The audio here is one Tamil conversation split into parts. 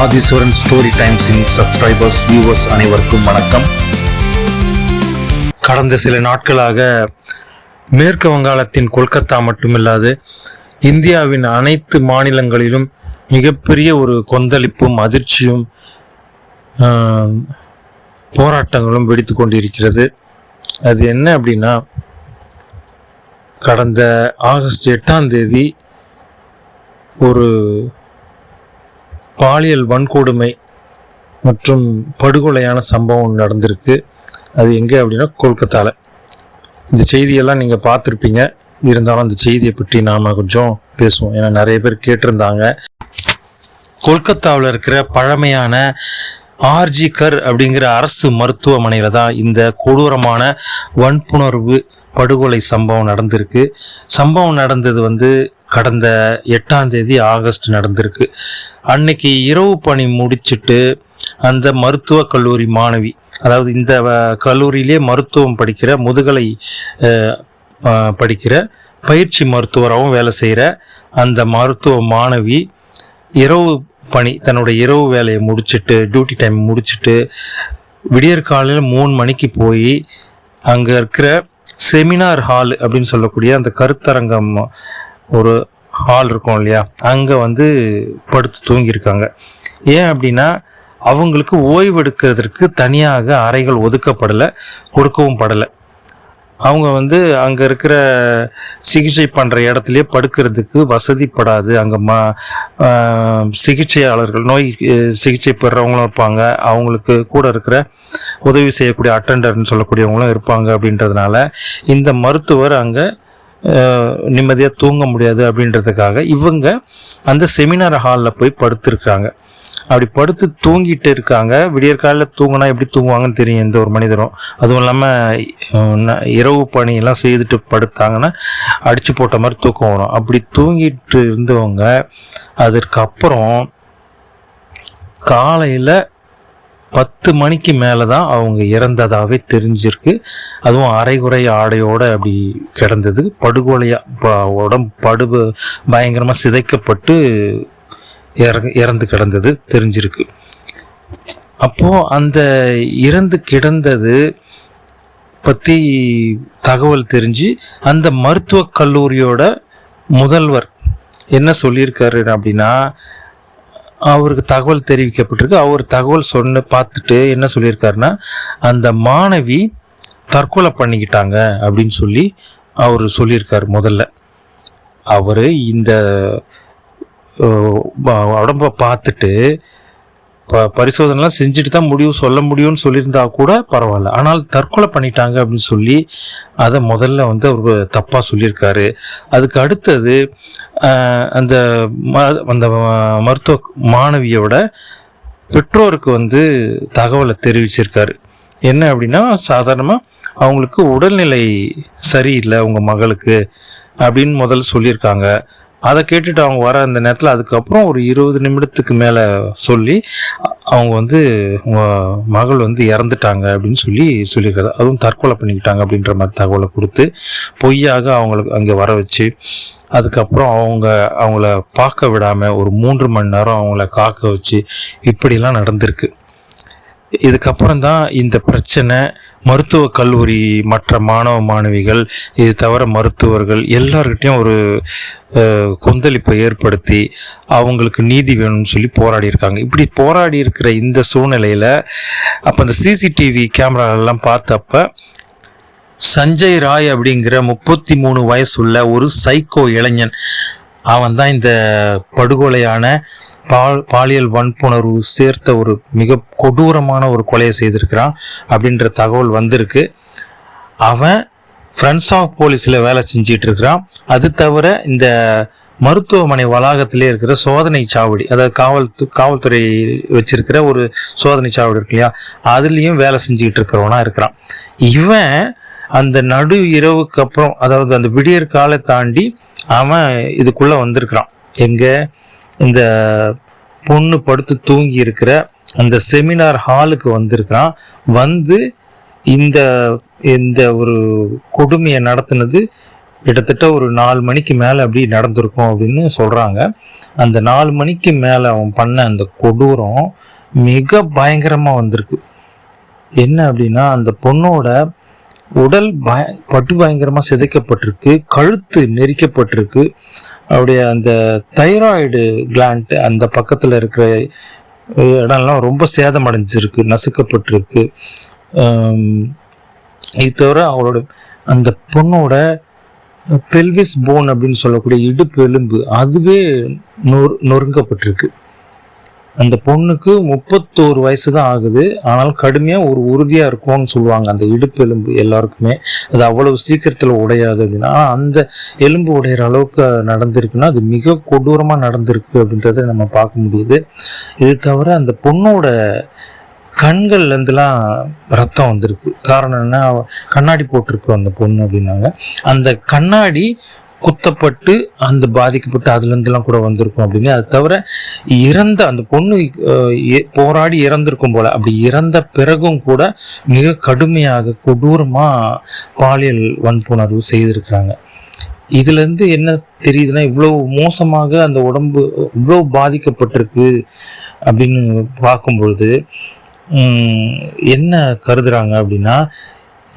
ஆதிஸ்வரன் ஸ்டோரி டைம்ஸின் சப்ஸ்கிரைபர்ஸ் வியூவர்ஸ் அனைவருக்கும் வணக்கம். கடந்த சில நாட்களாக மேற்கு வங்காளத்தின் கொல்கத்தா மட்டுமில்லாது இந்தியாவின் அனைத்து மாநிலங்களிலும் மிகப்பெரிய ஒரு கொந்தளிப்பும் அதிர்ச்சியும் போராட்டங்களும் வெடித்து கொண்டிருக்கிறது. அது என்ன அப்படின்னா கடந்த ஆகஸ்ட் எட்டாம் தேதி ஒரு பாலியல் வன்கொடுமை மற்றும் படுகொலையான சம்பவம் நடந்திருக்கு. அது எங்கே அப்படின்னா கொல்கத்தாவில் இந்த செய்தியெல்லாம் நீங்கள் பார்த்துருப்பீங்க. இருந்தாலும் அந்த செய்தியை பற்றி நாம் கொஞ்சம் பேசுவோம். ஏன்னா நிறைய பேர் கேட்டிருந்தாங்க. கொல்கத்தாவில் இருக்கிற பழமையான ஆர்ஜி கர் அப்படிங்கிற அரசு மருத்துவமனையில் தான் இந்த கொடூரமான வன்புணர்வு படுகொலை சம்பவம் நடந்திருக்கு. சம்பவம் நடந்தது வந்து கடந்த எட்டாம் தேதி ஆகஸ்ட் நடந்திருக்கு. அன்னைக்கு இரவு பணி முடிச்சுட்டு அந்த மருத்துவக் கல்லூரி மாணவி அதாவது இந்த கல்லூரியிலே மருத்துவம் படிக்கிற முதுகலை படிக்கிற பயிற்சி மருத்துவராகவும் வேலை செய்கிற அந்த மருத்துவ மாணவி இரவு பணி தன்னுடைய இரவு வேலையை முடிச்சுட்டு டியூட்டி டைம் முடிச்சுட்டு விடியற் காலையில் மூணு மணிக்கு போய் அங்கே இருக்கிற செமினார் ஹால் அப்படின்னு சொல்லக்கூடிய அந்த கருத்தரங்கம் ஒரு ஹால் இருக்கும் இல்லையா? அங்கே வந்து படுத்து தூங்கியிருக்காங்க. ஏன் அப்படின்னா அவங்களுக்கு ஓய்வெடுக்கிறதுக்கு தனியாக அறைகள் ஒதுக்கப்படலை கொடுக்கவும் படலை. அவங்க வந்து அங்கே இருக்கிற சிகிச்சை பண்ணுற இடத்துலையே படுக்கிறதுக்கு வசதிப்படாது அங்கே ம சிகிச்சையாளர்கள் நோய் சிகிச்சை பெறுறவங்களும் இருப்பாங்க. அவங்களுக்கு கூட இருக்கிற உதவி செய்யக்கூடிய அட்டண்டர்னு சொல்லக்கூடியவங்களும் இருப்பாங்க அப்படின்றதுனால இந்த மருத்துவர் அங்கே நிம்மதியாக தூங்க முடியாது அப்படின்றதுக்காக இவங்க அந்த செமினார் ஹாலில் போய் படுத்துருக்காங்க அப்படி படுத்து தூங்கிட்டு இருக்காங்க. விடியற்காலில் தூங்கினா எப்படி தூங்குவாங்கன்னு தெரியும் எந்த ஒரு மனிதரும். அதுவும் இல்லாமல் இரவு பணியெல்லாம் செய்துட்டு படுத்தாங்கன்னா அடித்து போட்ட மாதிரி தூக்கம் வரும். அப்படி தூங்கிட்டு இருந்தவங்க அதற்கப்புறம் காலையில் பத்து மணிக்கு மேலே தான் அவங்க இறந்ததாகவே தெரிஞ்சிருக்கு. அதுவும் அரைகுறை ஆடையோட அப்படி கிடந்தது. படுகொலையா ப- உடம்பு படு பயங்கரமாக சிதைக்கப்பட்டு இறந்து இறந்து கிடந்தது தெரிஞ்சிருக்கு. அப்போ அந்த இறந்து கிடந்தது பற்றி தகவல் தெரிஞ்சு அந்த மருத்துவக் கல்லூரியோட முதல்வர் என்ன சொல்லியிருக்காரு அப்படின்னா அவருக்கு தகவல் தெரிவிக்கப்பட்டிருக்கு. அவர் தகவல் சொன்ன பார்த்துட்டு என்ன சொல்லியிருக்காருன்னா அந்த மாணவி தற்கொலை பண்ணிக்கிட்டாங்க அப்படின்னு சொல்லி அவர் சொல்லியிருக்கார் முதல்ல. அவர் இந்த உடம்ப பார்த்துட்டு ப பரிசோதனைலாம் செஞ்சுட்டு தான் முடிவு சொல்ல முடியும்னு சொல்லியிருந்தா கூட பரவாயில்ல. ஆனால் தற்கொலை பண்ணிட்டாங்க அப்படின்னு சொல்லி அதை முதல்ல வந்து அவர் தப்பாக சொல்லியிருக்காரு. அதுக்கு அடுத்தது அந்த ம- அந்த மருத்துவ மாணவியோட பெற்றோருக்கு வந்து தகவலை தெரிவிச்சிருக்காரு. என்ன அப்படின்னா சாதாரணமாக அவங்களுக்கு உடல்நிலை சரியில்லை உங்கள் மகளுக்கு அப்படின்னு முதல்ல சொல்லியிருக்காங்க. அதை கேட்டுட்டு அவங்க வர அந்த நேரத்தில் அதுக்கப்புறம் ஒரு இருபது நிமிடத்துக்கு மேலே சொல்லி அவங்க வந்து உங்கள் மகள் வந்து இறந்துட்டாங்க அப்படின்னு சொல்லி சொல்லியிருக்காரு. அதுவும் தற்கொலை பண்ணிக்கிட்டாங்க அப்படின்ற மாதிரி தகவலை கொடுத்து பொய்யாக அவங்களுக்கு அங்கே வர வச்சு அதுக்கப்புறம் அவங்க அவங்கள பார்க்க விடாமல் ஒரு மூன்று மணி நேரம் அவங்கள காக்க வச்சு இப்படிலாம் நடந்திருக்கு. இதுக்கப்புறம் தான் இந்த பிரச்சனை. மருத்துவ கல்லூரி மற்ற மாணவ மாணவிகள் இது தவிர மருத்துவர்கள் எல்லார்கிட்டையும் ஒரு கொந்தளிப்பை ஏற்படுத்தி அவங்களுக்கு நீதி வேணும்னு சொல்லி போராடி இருக்காங்க இப்படி போராடி இருக்கிற இந்த சூழ்நிலையில் அப்போ அந்த சிசிடிவி கேமராலாம் பார்த்தப்ப சஞ்சய் ராய் அப்படிங்கிற முப்பத்தி மூணு வயசுள்ள ஒரு சைக்கோ இளைஞன் அவன் தான் இந்த படுகொலையான பால் பாலியல் வன்புணர்வு சேர்த்த ஒரு மிக கொடூரமான ஒரு கொலையை செய்திருக்கிறான் அப்படின்ற தகவல் வந்திருக்கு. அவன் ஃப்ரெண்ட்ஸ் ஆஃப் போலீஸில் வேலை செஞ்சிட்டு இருக்கிறான் அது தவிர இந்த மருத்துவமனை வளாகத்திலே இருக்கிற சோதனை சாவடி அதாவது காவல் காவல்துறை வச்சிருக்கிற ஒரு சோதனை சாவடி இருக்கு இல்லையா அதுலேயும் வேலை செஞ்சுக்கிட்டு இருக்கிறவனா இருக்கிறான். இவன் அந்த நடு இரவுக்கு அப்புறம் அதாவது அந்த விடியற் காலை தாண்டி அவன் இதுக்குள்ளே வந்திருக்கிறான். எங்கே? இந்த பொண்ணு படுத்து தூங்கி இருக்கிற அந்த செமினார் ஹாலுக்கு வந்திருக்கிறான். வந்து இந்த இந்த ஒரு கொடுமையை நடத்தினது கிட்டத்தட்ட ஒரு நாலு மணிக்கு மேலே அப்படி நடந்திருக்கும் அப்படின்னு சொல்கிறாங்க அந்த நாலு மணிக்கு மேலே அவன் பண்ண அந்த கொடூரம் மிக பயங்கரமாக வந்திருக்கு. என்ன அப்படின்னா அந்த பொண்ணோட உடல் பய பட்டு பயங்கரமாக சிதைக்கப்பட்டிருக்கு கழுத்து நெரிக்கப்பட்டிருக்கு. அவருடைய அந்த தைராய்டு கிளாண்ட் அந்த பக்கத்தில் இருக்கிற இடம்லாம் ரொம்ப சேதமடைஞ்சிருக்கு நசுக்கப்பட்டிருக்கு. இது தவிர அவளோட அந்த பொண்ணோட பெல்விஸ் போன் அப்படின்னு சொல்லக்கூடிய இடுப்பு எலும்பு அதுவே நொறு நொறுங்கப்பட்டிருக்கு. அந்த பொண்ணுக்கு முப்பத்தோரு வயசு தான் ஆகுது. ஆனால் கடுமையாக ஒரு உறுதியாக இருக்கும்னு சொல்லுவாங்க. அந்த இடுப்பு எலும்பு எல்லாருக்குமே. அது அவ்வளவு சீக்கிரத்தில் உடையாது அப்படின்னா. அந்த எலும்பு உடையிற அளவுக்கு நடந்திருக்குன்னா அது மிக கொடூரமாக நடந்திருக்கு அப்படின்றத நம்ம பார்க்க முடியுது. இது தவிர அந்த பொண்ணோட கண்கள்லேருந்துலாம் ரத்தம் வந்திருக்கு. காரணம் என்ன கண்ணாடி போட்டிருக்கு அந்த பொண்ணு அப்படின்னாங்க. அந்த கண்ணாடி குத்தப்பட்டு அந்த பாதிக்கப்பட்டு அதுல கூட வந்திருக்கும் அப்படின்னு. அது தவிர இறந்த அந்த பொண்ணு போராடி இறந்திருக்கும் போல அப்படி இறந்த பிறகும் கூட மிக கடுமையாக கொடூரமா பாலியல் வன்புணர்வு செய்திருக்கிறாங்க. இதுல இருந்து என்ன தெரியுதுன்னா இவ்வளவு மோசமாக அந்த உடம்பு இவ்வளவு பாதிக்கப்பட்டிருக்கு அப்படின்னு பார்க்கும்பொழுது உம், என்ன கருதுறாங்க அப்படின்னா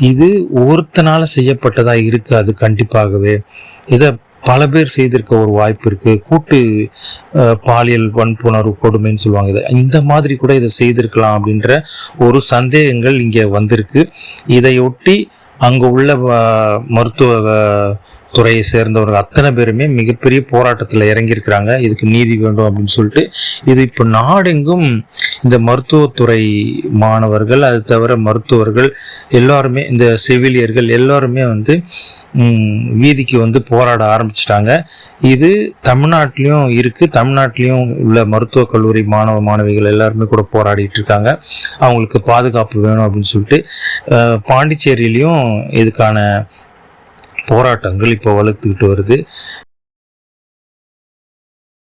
இது ஒருத்தனால செய்யப்பட்டதா இருக்காது கண்டிப்பாகவே. இதை பல பேர் செய்திருக்க ஒரு வாய்ப்பு இருக்கு. கூட்டு பாலியல் வன்புணர்வு கொடுமைன்னு சொல்லுவாங்க. இதை இந்த மாதிரி கூட இதை செய்திருக்கலாம் அப்படின்ற ஒரு சந்தேகங்கள் இங்க வந்திருக்கு. இதையொட்டி அங்கே உள்ள மருத்துவ துறையை சேர்ந்தவர்கள் அத்தனை பேருமே மிகப்பெரிய போராட்டத்தில் இறங்கியிருக்கிறாங்க. இதுக்கு நீதி வேண்டும் அப்படின்னு சொல்லிட்டு இது இப்போ நாடெங்கும் இந்த மருத்துவத்துறை மாணவர்கள் அது தவிர மருத்துவர்கள் எல்லாருமே இந்த செவிலியர்கள் எல்லாருமே வந்து வீதிக்கு வந்து போராட ஆரம்பிச்சிட்டாங்க. இது தமிழ்நாட்டிலையும் இருக்கு. தமிழ்நாட்டிலையும் உள்ள மருத்துவக் கல்லூரி மாணவ மாணவிகள் எல்லாருமே கூட போராடிட்டு இருக்காங்க. அவங்களுக்கு பாதுகாப்பு வேணும் அப்படின்னு சொல்லிட்டு அஹ், பாண்டிச்சேரியிலையும் இதுக்கான போராட்டங்கள் இப்போ வளர்த்துக்கிட்டு வருது.